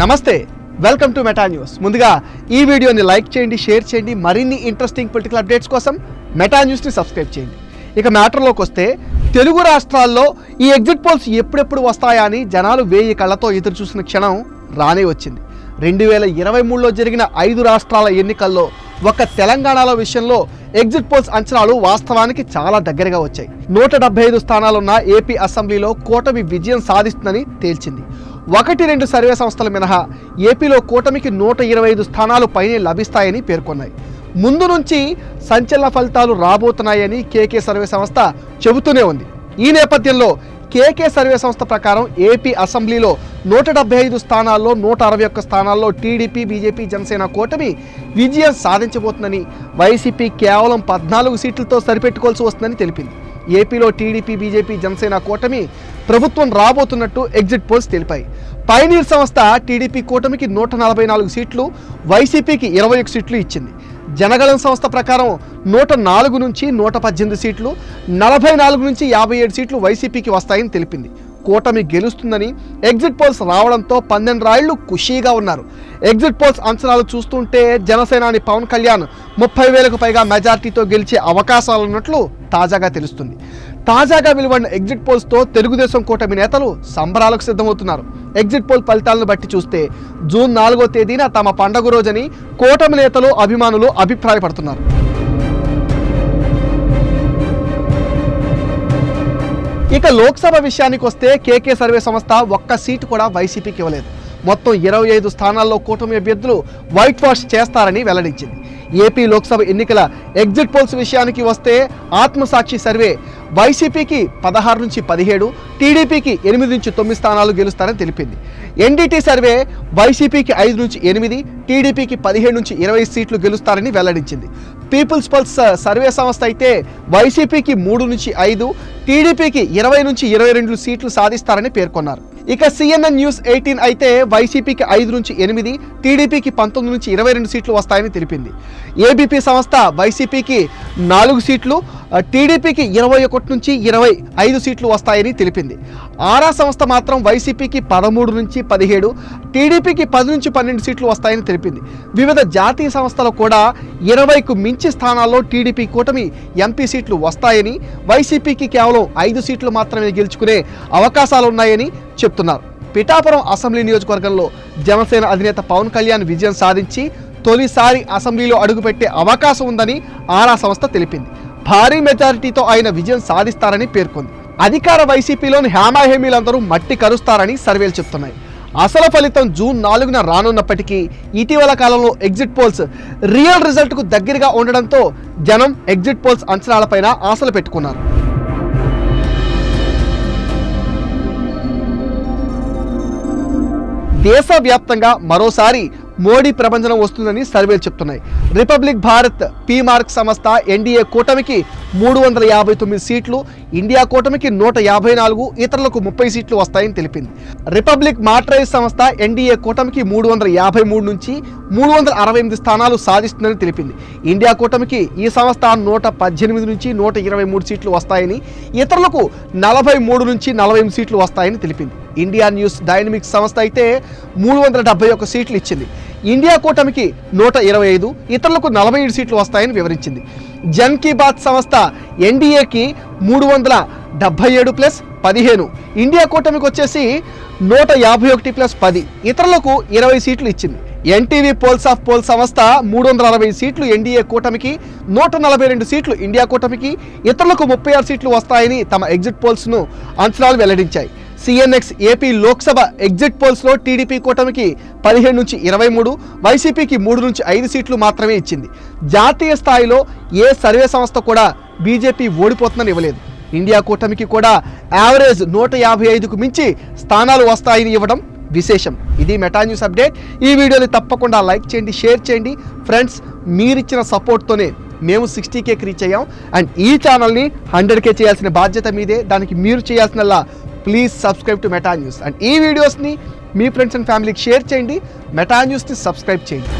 నమస్తే welcome to Meta news. ముందుగా ఈ వీడియోని లైక్ చేయండి షేర్ చేయండి మరిన్ని ఇంట్రెస్టింగ్ పొలిటికల్ అప్డేట్స్ కోసం మెటా న్యూస్ని సబ్స్క్రైబ్ చేయండి. ఇక మ్యాటర్లోకి వస్తే తెలుగు రాష్ట్రాల్లో ఈ ఎగ్జిట్ పోల్స్ ఎప్పుడెప్పుడు వస్తాయా అని జనాలు వేయి కళ్ళతో ఎదురు చూసిన క్షణం రానే వచ్చింది. రెండు వేల ఇరవై మూడులో జరిగిన ఐదు రాష్ట్రాల ఎన్నికల్లో ఒక తెలంగాణలో విషయంలో ఎగ్జిట్ పోల్స్ అంచనాలు వాస్తవానికి చాలా దగ్గరగా వచ్చాయి. నూట డెబ్బై ఐదు స్థానాలున్న ఏపీ అసెంబ్లీలో కూటమి విజయం సాధిస్తుందని తేల్చింది. ఒకటి రెండు సర్వే సంస్థల మినహా ఏపీలో కూటమికి నూట ఇరవై ఐదు స్థానాలు పైనే లభిస్తాయని పేర్కొన్నాయి. ముందు నుంచి సంచలన ఫలితాలు రాబోతున్నాయని కేకే సర్వే సంస్థ చెబుతూనే ఉంది. ఈ నేపథ్యంలో కేకే సర్వే సంస్థ ప్రకారం ఏపీ అసెంబ్లీలో నూట డెబ్బై ఐదు స్థానాల్లో నూట అరవై ఒక్క స్థానాల్లో టీడీపీ బీజేపీ జనసేన కూటమి విజయం సాధించబోతుందని వైసీపీ కేవలం పద్నాలుగు సీట్లతో సరిపెట్టుకోవాల్సి వస్తుందని తెలిపింది. ఏపీలో టీడీపీ బీజేపీ జనసేన కూటమి ప్రభుత్వం రాబోతున్నట్టు ఎగ్జిట్ పోల్స్ తెలిపాయి. పైనీర్ సంస్థ టీడీపీ కూటమికి నూట నలభై నాలుగు సీట్లు వైసీపీకి ఇరవై ఒక సీట్లు ఇచ్చింది. జనగణన సంస్థ ప్రకారం నూట నాలుగు నుంచి నూట పద్దెనిమిది సీట్లు నలభై నాలుగు నుంచి యాభై ఏడు సీట్లు వైసీపీకి వస్తాయని తెలిపింది. కూటమి గెలుస్తుందని ఎగ్జిట్ పోల్స్ రావడంతో పన్నెండు రాళ్ళు ఖుషీగా ఉన్నారు. ఎగ్జిట్ పోల్స్ అంచనాలు చూస్తుంటే జనసేనాని పవన్ కళ్యాణ్ ముప్పై వేలకు పైగా మెజార్టీతో గెలిచే అవకాశాలున్నట్లు తాజాగా తెలుస్తుంది. తాజాగా వెలువడిన ఎగ్జిట్ పోల్స్తో తెలుగుదేశం కూటమి నేతలు సంబరాలకు సిద్ధమవుతున్నారు. ఎగ్జిట్ పోల్ ఫలితాలను బట్టి చూస్తే జూన్ నాలుగో తేదీన తమ పండగ రోజని కూటమి నేతలు అభిమానులు అభిప్రాయపడుతున్నారు. ఇక లోక్సభ విషయానికి వస్తే కేకే సర్వే సంస్థ ఒక్క సీటు కూడా వైసీపీకి ఇవ్వలేదు. మొత్తం ఇరవై ఐదు స్థానాల్లో కూటమి అభ్యర్థులు వైట్ వాష్ చేస్తారని వెల్లడించింది. ఏపీ లోక్సభ ఎన్నికల ఎగ్జిట్ పోల్స్ విషయానికి వస్తే ఆత్మసాక్షి సర్వే వైసీపీకి పదహారు నుంచి పదిహేడు టీడీపీకి ఎనిమిది నుంచి తొమ్మిది స్థానాలు గెలుస్తారని తెలిపింది. ఎన్డీటీ సర్వే వైసీపీకి ఐదు నుంచి ఎనిమిది టీడీపీకి పదిహేడు నుంచి ఇరవై సీట్లు గెలుస్తారని వెల్లడించింది. పీపుల్స్ పల్స్ సర్వే సంస్థ అయితే వైసీపీకి మూడు నుంచి ఐదు టీడీపీకి ఇరవై నుంచి ఇరవై రెండు సీట్లు సాధిస్తారని పేర్కొన్నారు. ఇక సిఎన్ఎన్ న్యూస్ ఎయిటీన్ అయితే వైసీపీకి ఐదు నుంచి ఎనిమిది టీడీపీకి పంతొమ్మిది నుంచి ఇరవై రెండు సీట్లు వస్తాయని తెలిపింది. ఏబీపీ సంస్థ వైసీపీకి నాలుగు సీట్లు టీడీపీకి ఇరవై ఒకటి నుంచి ఇరవై ఐదు సీట్లు వస్తాయని తెలిపింది. ఆరా సంస్థ మాత్రం వైసీపీకి పదమూడు నుంచి పదిహేడు టీడీపీకి పది నుంచి పన్నెండు సీట్లు వస్తాయని తెలిపింది. వివిధ జాతీయ సంస్థలు కూడా ఇరవైకు మించి స్థానాల్లో టీడీపీ కూటమి ఎంపీ సీట్లు వస్తాయని వైసీపీకి కేవలం ఐదు సీట్లు మాత్రమే గెలుచుకునే అవకాశాలు ఉన్నాయని చెప్తున్నారు. పిఠాపురం అసెంబ్లీ నియోజకవర్గంలో జనసేన అధినేత పవన్ కళ్యాణ్ విజయం సాధించి తొలిసారి అసెంబ్లీలో అడుగుపెట్టే అవకాశం ఉందని ఆరా సంస్థ తెలిపింది. భారీ మెజారిటీతో ఆయన విజయం సాధిస్తారని పేర్కొంది. అధికార వైసీపీలోని హేమాహేమీలందరూ మట్టి కరుస్తారని సర్వేలు చెప్తున్నాయి. అసలు ఫలితం జూన్ నాలుగున రానున్నప్పటికీ ఇటీవల కాలంలో ఎగ్జిట్ పోల్స్ రియల్ రిజల్ట్కు దగ్గరగా ఉండడంతో జనం ఎగ్జిట్ పోల్స్ అంచనాలపైన ఆశలు పెట్టుకున్నారు. దేశవ్యాప్తంగా మరోసారి మోడీ ప్రభంజనం వస్తుందని సర్వేలు చెప్తున్నాయి. రిపబ్లిక్ భారత్ పీ మార్క్ సంస్థ ఎన్డీఏ కూటమికి మూడు వందల యాభై తొమ్మిది సీట్లు ఇండియా కూటమికి నూట యాభై నాలుగు ఇతరులకు ముప్పై సీట్లు వస్తాయని తెలిపింది. రిపబ్లిక్ మాట్రైజ్ సంస్థ ఎన్డీఏ కూటమికి మూడు వందల యాభై మూడు నుంచి మూడు వందల అరవై ఎనిమిది స్థానాలు సాధిస్తుందని తెలిపింది. ఇండియా కూటమికి ఈ సంస్థ నూట పద్దెనిమిది నుంచి నూట ఇరవై మూడు సీట్లు వస్తాయని ఇతరులకు నలభై మూడు నుంచి నలభై ఎనిమిది సీట్లు వస్తాయని తెలిపింది. ఇండియా న్యూస్ డైనమిక్స్ సంస్థ అయితే మూడు వందల డెబ్బై ఒక్క సీట్లు ఇచ్చింది. ఇండియా కూటమికి నూట ఇరవై ఐదు ఇతరులకు నలభై ఏడు సీట్లు వస్తాయని వివరించింది. జన్ కీ బాత్ సంస్థ ఎన్డీఏకి మూడు వందల డెబ్బై ఏడు ప్లస్ పదిహేను. ఇండియా కూటమికి వచ్చేసి నూట యాభై ఒకటి ప్లస్ పది. ఇతరులకు ఇరవై సీట్లు ఇచ్చింది. ఎన్టీవీ పోల్స్ ఆఫ్ పోల్ సంస్థ మూడు వందల అరవై సీట్లు ఎన్డీఏ కూటమికి నూట నలభై రెండు సీట్లు ఇండియా కూటమికి ఇతరులకు ముప్పై ఆరు సీట్లు వస్తాయని తమ ఎగ్జిట్ పోల్స్ను అంచనాలు వెల్లడించాయి. సిఎన్ఎక్స్ ఏపీ లోక్సభ ఎగ్జిట్ పోల్స్లో టీడీపీ కూటమికి పదిహేడు నుంచి ఇరవై మూడు వైసీపీకి మూడు నుంచి ఐదు సీట్లు మాత్రమే ఇచ్చింది. జాతీయ స్థాయిలో ఏ సర్వే సంస్థ కూడా బీజేపీ ఓడిపోతుందని ఇవ్వలేదు. ఇండియా కూటమికి కూడా యావరేజ్ నూట యాభై ఐదుకు మించి స్థానాలు వస్తాయని ఇవ్వడం విశేషం. ఇది మెటా న్యూస్ అప్డేట్. ఈ వీడియోని తప్పకుండా లైక్ చేయండి షేర్ చేయండి. ఫ్రెండ్స్ మీరిచ్చిన సపోర్ట్తోనే మేము సిక్స్టీ కేకి రీచ్ అయ్యాం. అండ్ ఈ ఛానల్ని హండ్రెడ్ కే చేయాల్సిన బాధ్యత మీదే. దానికి మీరు చేయాల్సినలా please subscribe to Meta news and ఈ వీడియోస్ని మీ ఫ్రెండ్స్ అండ్ ఫ్యామిలీకి షేర్ చేయండి. మెటా న్యూస్ని సబ్స్క్రైబ్ చేయండి.